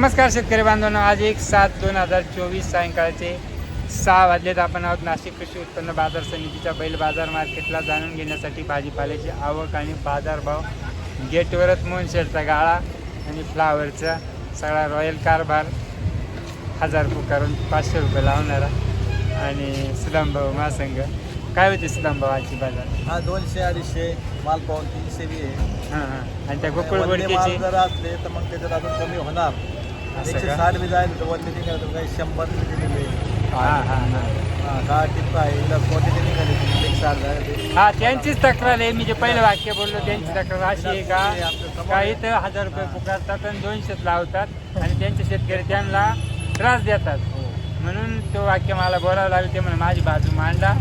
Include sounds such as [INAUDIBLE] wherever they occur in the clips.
नमस्कार शेतकरी बांधवांनो आज एक सात दोन हजार चोवीस सायंकाळचे सहा वाजलेत. आपण आहोत नाशिक कृषी उत्पन्न बाजार समितीच्या बैल बाजार मार्केटला जाणून घेण्यासाठी भाजीपाल्याची आवक आणि बाजारभाव गेटवरच मोहन शेडचा गाळा आणि फ्लावरचा सगळा रॉयल कारभार हजार पुकारून पाचशे रुपये लावणारा आणि सुदामभाऊ महासंघ. काय होते सुदामभाऊ आजची बाजार? हा दोनशे अडीचशे माल पाहून तीनशे बी आहे. हां हां. आणि त्या गोकुळ बोडकेची जर असले तर मग त्याच्यात अजून कमी होणार. एकशे का? साठ बी जाईल तर वल्ले निघाले तर काही शंभर दिलेले हां हां हां. दहा टिप्प आहे इला क्वांटिटी निघाली तर एक साठ झाले हा त्यांचीच तक्रार आहे. मी जे पहिलं वाक्य बोललो त्यांची तक्रार अशी आहे का? काही तर हजार रुपये पुकारतात आणि दोनशेच लावतात आणि त्यांचे शेतकरी त्यांना त्रास देतात. हो. म्हणून तो वाक्य मला बोलावं लागलं ते म्हणे माझी बाजू मांडा.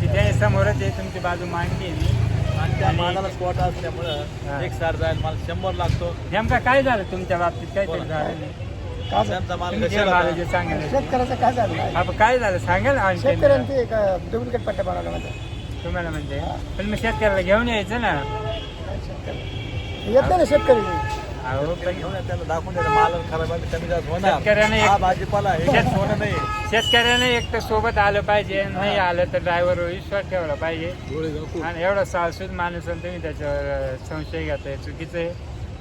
ते त्याने समोरच तुमची बाजू मांडली मी. आणि त्या मालाला स्पॉट. असल्यामुळं एक साठ जाईल माल शंभर लागतो. नेमका काय झालं तुमच्या बाबतीत? काहीतरी बोला. झालं नाही. त्यांचा माल तुम्ही जे कशाला मला होता? जे सांगायला शेतकऱ्याचं काय झालं? आपण काय झालं? सांगा ना आणखीन. शेतकऱ्यांनी ते एक डुप्लिकेट पट्ट्या बनवला म्हणजे तुम्हाला म्हणजे? पण मग शेतकऱ्याला घेऊन यायचं ना. येत ना शेतकरी. अहो पण घेऊन या, त्याला दाखवून द्यायचं माल खराब आहे कमी जास्त होणार. शेतकऱ्याने एक- हा भाजीपाला हे सोनं नाही. शेतकऱ्याने एक तर सोबत आलं पाहिजे नाही आलं तर ड्रायव्हरवर विश्वास ठेवला पाहिजे. आणि एवढा साहसूद माणूस आणि तुम्ही त्याच्यावर संशय घेताय चुकीचं आहे.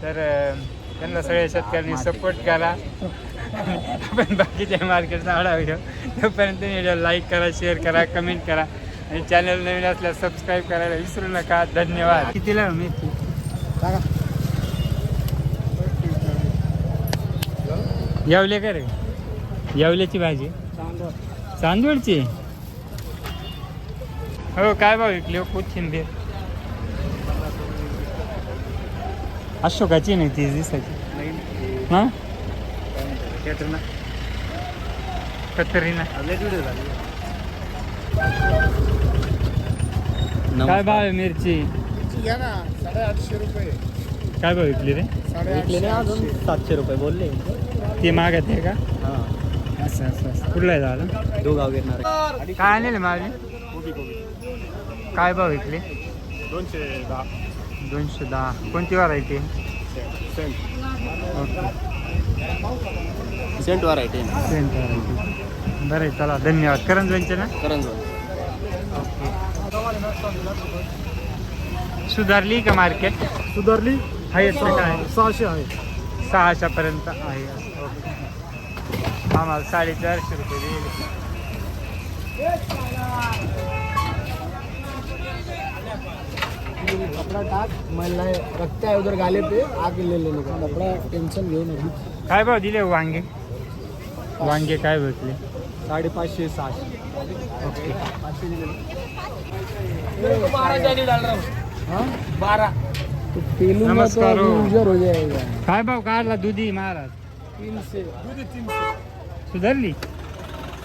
तर त्यांना सगळ्या शेतकऱ्यांनी सपोर्ट करा. [LAUGHS] पण बाकीच्या मार्केटचा आढावा घेऊ तोपर्यंत तुम्ही लाईक करा शेअर करा कमेंट करा. आणि चॅनल नवीन असल्यास सबस्क्राईब करायला विसरू नका. धन्यवाद. कितीला मेथी येवले का रे? येवल्याची भाजी? चांदवडची? हो काय भाव विकली हो? कोथिंबीर अशोकाची नाही ती दिसायची हा कतरीना काय भाव आहे मिरची? या ना साडेआठशे रुपये. काय भाव विकली रे? साडेआठशे. अजून सातशे रुपये बोलले ती मागत आहे का? असं असं असं. कुठला आहे झालं दो गाव घेणार. काय आणले माझे काय भाव विकले? दोनशे दहा. दोनशे दहा. कोणती व्हरायटी ओके. सेंट व्हरायटी सेंट व्हरायटी बरं आहे चला धन्यवाद. करंजनचे ना? करंज सुधारली का मार्केट सुधारली? आहे काय? सहाशे आहे. सहाशेपर्यंत आहे. ओके. आम्हाला साडेचारशे रुपये दिले. कपडा टाक मला रक्त आहे उधर गाले पे आग ले लेने का? कपडा टेन्शन घेऊ नका. काय भाव दिले हो वांगे? वांगे काय भेटले? साडेपाचशे सहाशे. ओके. हाँ? तो तो नमस्कार हो. हो जाएगा. काय भाव काढला दुधी महाराज? तीन से तीन से सुधारली?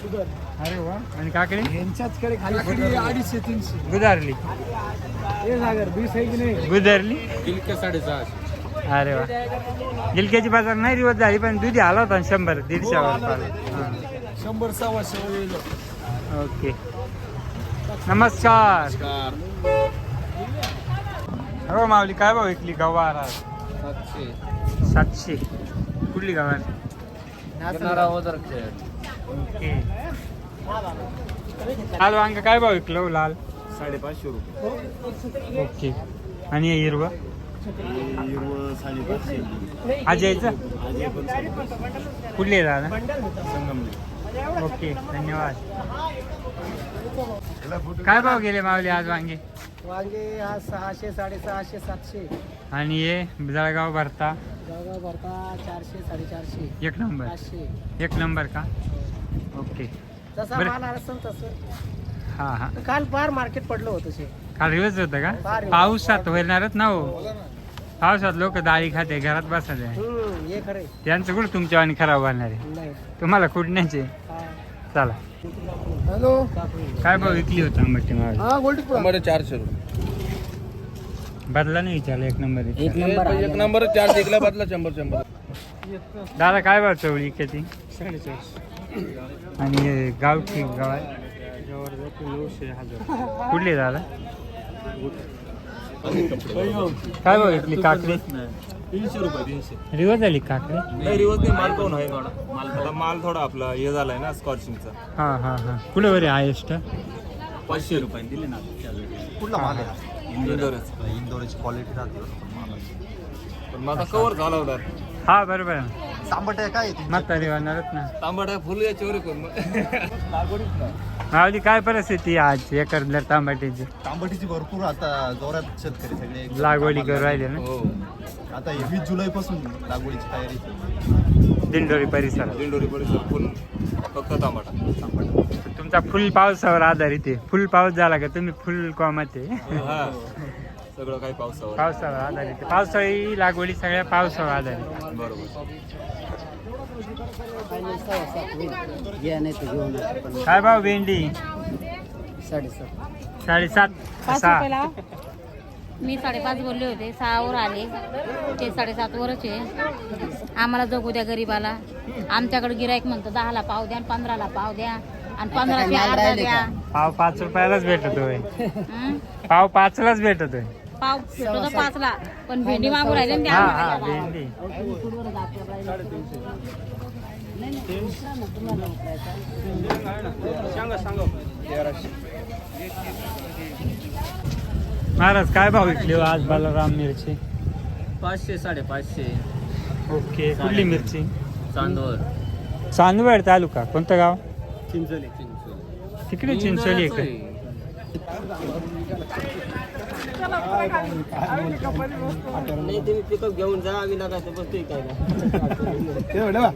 उधर अरे वा. आणि काकडी? यांच्याचकडे खाली अडीचशे तीनशे. गुदारली हे सागर वीस आहे की नाही? गुदरली किलके साडेसहाशे. अरे वा. गिलक्याची बाजार नाही दिवस झाली पण दुधी आला होता शंभर दीडशेवर पाला. शंभर सव्वाशे हां. ओके. नमस्कार. हो माऊली काय भाव विकली गवार? सातशे. सातशे. कुठली गवार ओके. लाल वांग काय भाव विकलं हो लाल? साडेपाचशे रुपये. ओके. आणि हिरवं? हिरवं साडेपाचशे. अजयचं कुठली आहे दादा? संगमनेर. ओके धन्यवाद. काय भाव गेले माऊली आज वांगे? वांगे हा सहाशे साडेसहाशे सातशे. आणि हे जळगाव भरता. जळगाव भरता चारशे साडेचारशे. एक नंबर. पाचशे. एक नंबर का? ओके. जसा बरं. माल असेल तसं. हा हा. काल फार मार्केट पडलं होतं शे. काल रिवर्स होतं का? फार. पावसात होणारच ना हो. पावसात लोक डाळी खाते घरात बसत आहे. हम्म, हे त्यांचं कुठं तुमच्या आणि खराब होणार आहे? नाही. तुम्हाला कुठण्याचे चला. हॅलो. काय भाव विकली होता आंबटी हा गोल्ड चारशे रुपये. बदला नाही विचारलं एक नंबर एक नंबर एक नंबर चारशे एकला बदला शंभर शंभर. दादा काय भाव चवळी किती आणि हे गावठी गाव हजार कुठली दादा? काय भाव विकली काकडी? तीनशे रुपये तीनशे. रिवर्स झाली काकडे? नाही रिवर्स नाही माल पाहून आहे थोडा. माल आता माल थोडा आपला हे झालाय ना स्कॉर्चिंगचा हा हा हा. कुठे बरे हायेस्ट पाचशे रुपये दिले ना. कुठला माल आहे? इंदोरच इंदोरची क्वालिटी राहते पण माझा कवर झाला होता. हा बरोबर. तांबट आहे काय? आहे म्हातारी होणारच ना तांबडा फुल याच्यावर कोण लागवडीच ना मावली काय परिस्थिती आहे आज? एकर तांबाटीची. तांबटीची भरपूर आता जोरात शेतकरी सगळे लागवडी करू राहिले ना? हो. आता हे वीस जुलै पासून लागवडीची तयारी दिंडोरी परिसरात. दिंडोरी परिसर फुल फक्त तांबडा तुमचा फुल पावसावर आधारित आहे. फुल पाऊस झाला का तुम्ही फुल कॉमात आहे. हा. सगळं काही पावसावर. पावसावर आधारित आहे. पावसाळी लागवडी सगळ्या पावसावर आधारित. बरोबर. घ्या नाही तर घेऊन या. पण काय भाव भेंडी? साडेसात. साडेसात? पाच सहा. रुपयाला? मी साडेपाच बोलले होते. सहावर आले. ते साडेसात वरच आहे. आम्हाला जगू द्या गरीबाला. आमच्याकडे गिराईक म्हणतो दहाला पाव द्या आणि पंधराला पाव द्या. आणि पंधराचे अर्धा द्या. पाव पाच रुपयालाच भेटतोय हं? पाव पाचलाच भेटतोय. पाव भेटतो तर पाचला. पण भेंडी मागू राहिले ना ते हा आम्हाला हा द्या. भेंडी. महाराज काय भाव विकले हो आज बालाराम मिरची? पाचशे साडेपाचशे. ओके कुठली मिरची? चांदवड. चांदवड तालुका कोणतं गाव? चिंचोली तिकडे चिंचोली आहे का? नाही तुम्ही पिकअप घेऊन जा आम्ही नका ते बसतोय काय नाही.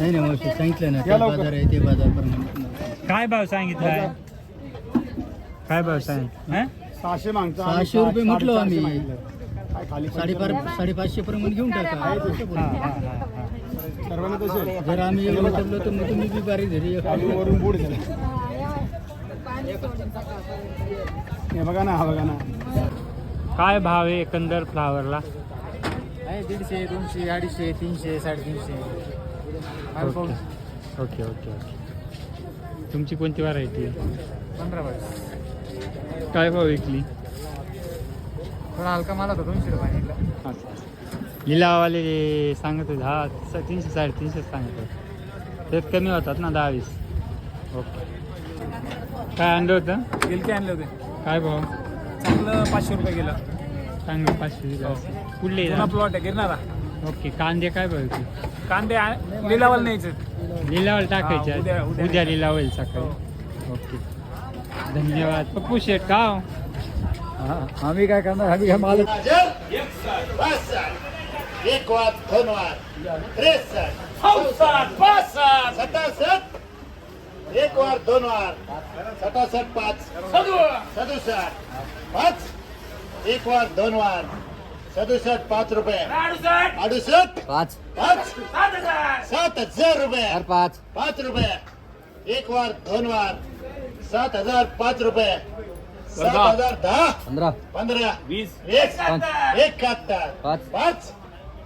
नाही मावशी सांगितलं ना ते बाजार आहे ते बाजार प्रमाणे काय भाव सांगितलाय? काय भाव सांगितलं हा? सहाशे मागतो सहाशे रुपये म्हटलो आम्ही. साडेपाच साडेपाचशे पर्यंत घेऊन टाका. हा, हा, हा, हा. सर्वांना तसे जर आम्ही एवढं उतरलो तर मग तुम्ही बी बारीक घरी वरून बुड हे बघा ना हा बघा ना. काय भाव आहे एकंदर फ्लावरला? आहे दीडशे दोनशे अडीचशे तीनशे साडेतीनशे. ओके. Okay okay okay. तुमची कोणती व्हरायटी पंधरा बाय. काय भाव विकली? थोडा हलका माल होता दोनशे रुपये लिलावाले सांगत होते हा स- तीनशे साडेतीनशे सांगत होते त्यात कमी होतात ना दहा वीस ओके. काय आणलं होतं? गिलके आणले होते. काय भाव? चांगलं पाचशे रुपये गेलं. चांगलं पाचशे दिलं असेल. कुठले प्लॉट आहे गिरणारा. ओके कांदे काय भाव कांदे आ- लिलावाला न्यायचे. लिलावाला टाकायचे हा, उद्या- आज. उद्या. होईल सकाळी. ओके. धन्यवाद. पप्पू शेठ का हो? आम्ही काय करणार? आम्ही काय माल एक वाद दोन वाद त्रेसष्ट चौसष्ट पासष्ट सटासष्ट एक वार दोन वार सटासष्ट पाच सदुसष्ट पाच एक वार दोन वार सदुसष्ट पाच रुपये अडुसष्ट पाच पाच सात हजार रुपये पाच पाच रुपये एक वार दोन वार सात हजार पाच रुपये सात हजार दहा पंधरा पंधरा वीस एक एकाहत्तर पाच. पाच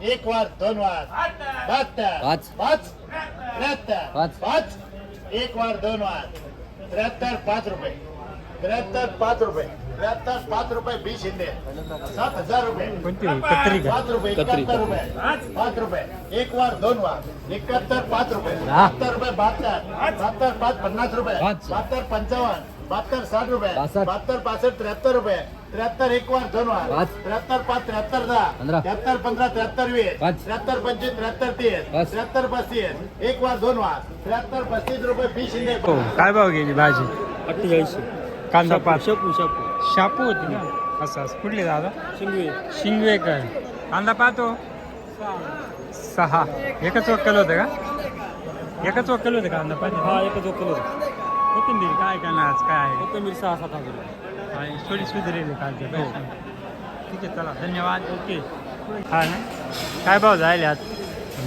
एक वार दोन वार. बहात्तर. पाच. पाच. त्र्याहत्तर. पाच. पाच. एक वार दोन वार. त्र्याहत्तर पाच रुपये. त्र्याहत्तर पाच रुपये. त्र्याहत्तर पाच रुपये बी शिंदे सात हजार रुपये. कोणती कत्री का? पाच रुपये एकाहत्तर रुपये. पाच रुपये. एक वार दोन वार. एकाहत्तर पाच रुपये. बहात्तर रुपये बहात्तर. बहात्तर पाच पन्नास रुपये. पाच. बहात्तर पंचावन्न. बहात्तर साठ रुपये. बहात्तर पासष्ट त्र्याहत्तर रुपये. त्र्याहत्तर एक वार दोन वार पाच. त्र्याहत्तर पाच त्र्याहत्तर दहा. पंधरा. त्र्याहत्तर पंधरा त्र्याहत्तर वीस. पाच. त्र्याहत्तर पंचवीस त्र्याहत्तर तीस. पाच. त्र्याहत्तर पस्तीस. एक वार दोन वार त्र्याहत्तर पस्तीस रुपये बी शिंदे. हो. काय भाव गेली भाजी? अठ्ठेचाळीसशे. कांदा पाच. शपू शपू. शापू होती ना? असं असं. कुठले दादा? शिंगवे. शिंगवेकर कांदा पाहतो सहा. एकच वक्कल होतं का? एकच वक्कल होतं कांदा पाहतो हा एकच ओकल कोथिंबीर काय करणार आज? काय आहे? कोथंबीर सहा सात हजार आणि थोडी सुधारेल कालच्या पेक्षा. ठीक आहे चला धन्यवाद ओके। हा ना? काय भाव जायले आज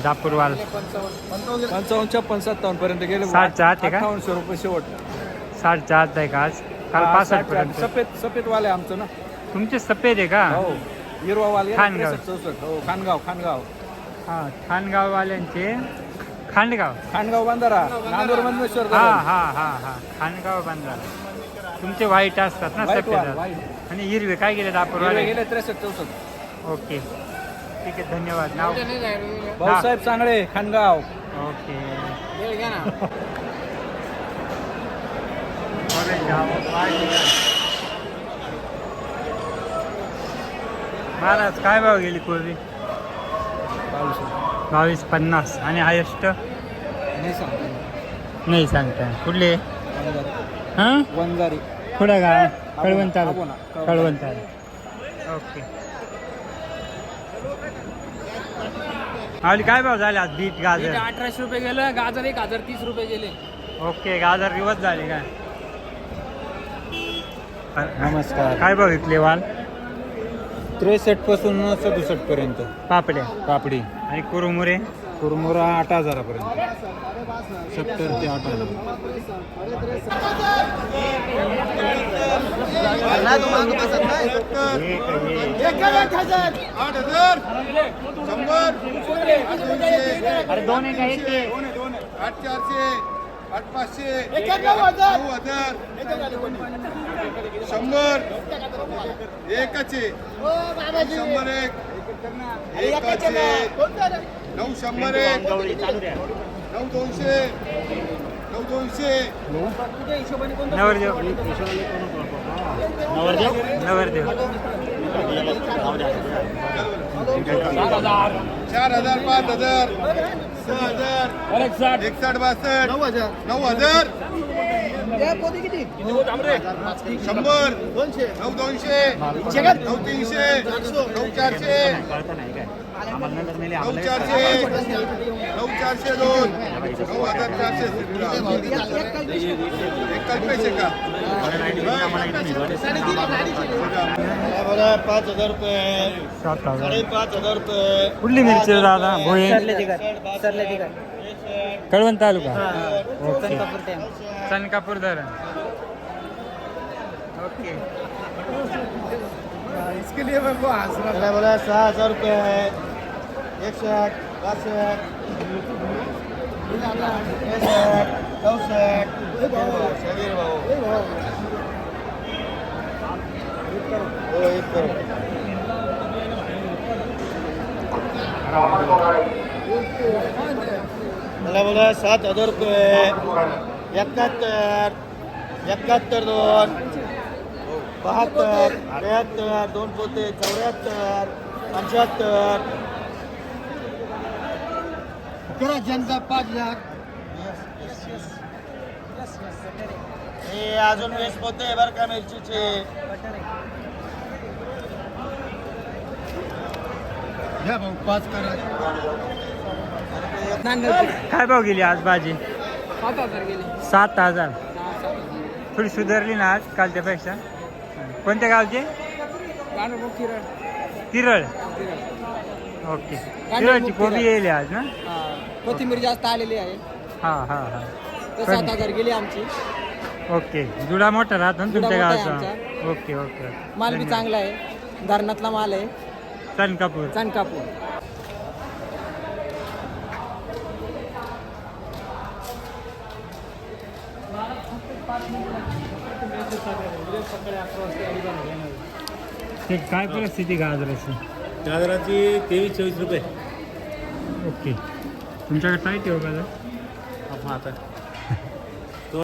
दापूरवाल पंचावन्न छप्पन सत्तावन्न पर्यंत गेले साठच्या आत आहे का? अठ्ठावन्नशे रुपये शेवट. साठच्या आत आहे का आज? काल पासष्ट पर्यंत. सफेद सफेद वाले आमचं ना. तुमचे सफेद आहे का? हो हिरवा वाले खानगाव. चौसष्ट. हो खानगाव खानगाव. हा खानगाववाल्यांचे खांडगाव खानगाव बांधारा नांदूर मंदेश्वर हा हा हा हा खानगाव बांधला तुमचे वाईट असतात ना सफेद. आणि हिरवे. काय गेले दापूरवाले गेले त्रेसष्ट चौसष्ट. ओके. ठीक आहे धन्यवाद. नाव? भाऊसाहेब चांगळे खानगाव. ओके. महाराज काय भाव गेली कोबी बावीस. पन्नास. आणि हायस्ट? नाही सांगता कुठले? हां? वंजारी. कुठं गाव कळवण तालुका. कळवण तालुका. ओके. आवली काय भाव झाले आज बीट गाजर? अठराशे रुपये गेलं गाजर एक हजार तीस रुपये गेले. ओके गाजर रिवर्स झाले काय? नमस्कार. काय भाव विकले वाल? त्रेसष्टपासून सदुसष्ट पर्यंत. पापड्या. पापडी. आणि कुरुमुरे? कुरमुरा आठ हजारापर्यंत. सत्तर ते आठ हजार. आठ चारशे आठ पाचशे नऊ हजार शंभर. एकाचे शंभर एक. नऊ शंभर एक नऊ दोनशे. नऊ दोनशे. नवरदेव. नवरदेव? चार हजार. पाच हजार. सहा हजार. एकसठ बासष्ट. नऊ हजार. नऊ हजार. शंभर नऊ दोनशे नऊ तीनशे नऊ चारशे नऊ चारशे नऊ चारशे दोन नऊ हजार चारशे एकाच पैसे का पाच हजार रुपये. सात हजार. पाच हजार रुपये. कुठली मिरची दादा? भोये कळवण तालुका. ओके. सनकापूर धरण. ओके. त्याला बोला सहा हजार रुपये एकसष्ट बासष्ट त्रेसष्ट चौसष्ट शरीर भाऊ हो एक करो मला बोला सात हजार रुपये. एकाहत्तर एकाहत्तर दोन बहात्तर त्र्याहत्तर दोन पोते चौऱ्याहत्तर पंच्याहत्तर. करा जनता पाच हजार हे अजून वीस पोते बरं का मिरचीचे. घ्या भाऊ पाच करा. काय भाव गेली आज भाजी? सात हजार. थोडी सुधारली ना आज कालच्यापेक्षा? कोणत्या गावचे? किरळ ओके. किरळची कोबी येईल आज ना? कोथिंबीर जास्त आलेली आहे. हां हां हां. सात हजार गेली आमची. ओके. जुडा मोठा राहतो ना तुमच्या गावचा. ओके ओके माल बी चांगला आहे. धरणातला माल आहे. सनकापूर चांदकापूर ते काय परिस्थिती गाजराची? गाजराची तेवीस चोवीस रुपये. ओके. तुमच्याकडे काय ठेव का आपण आता.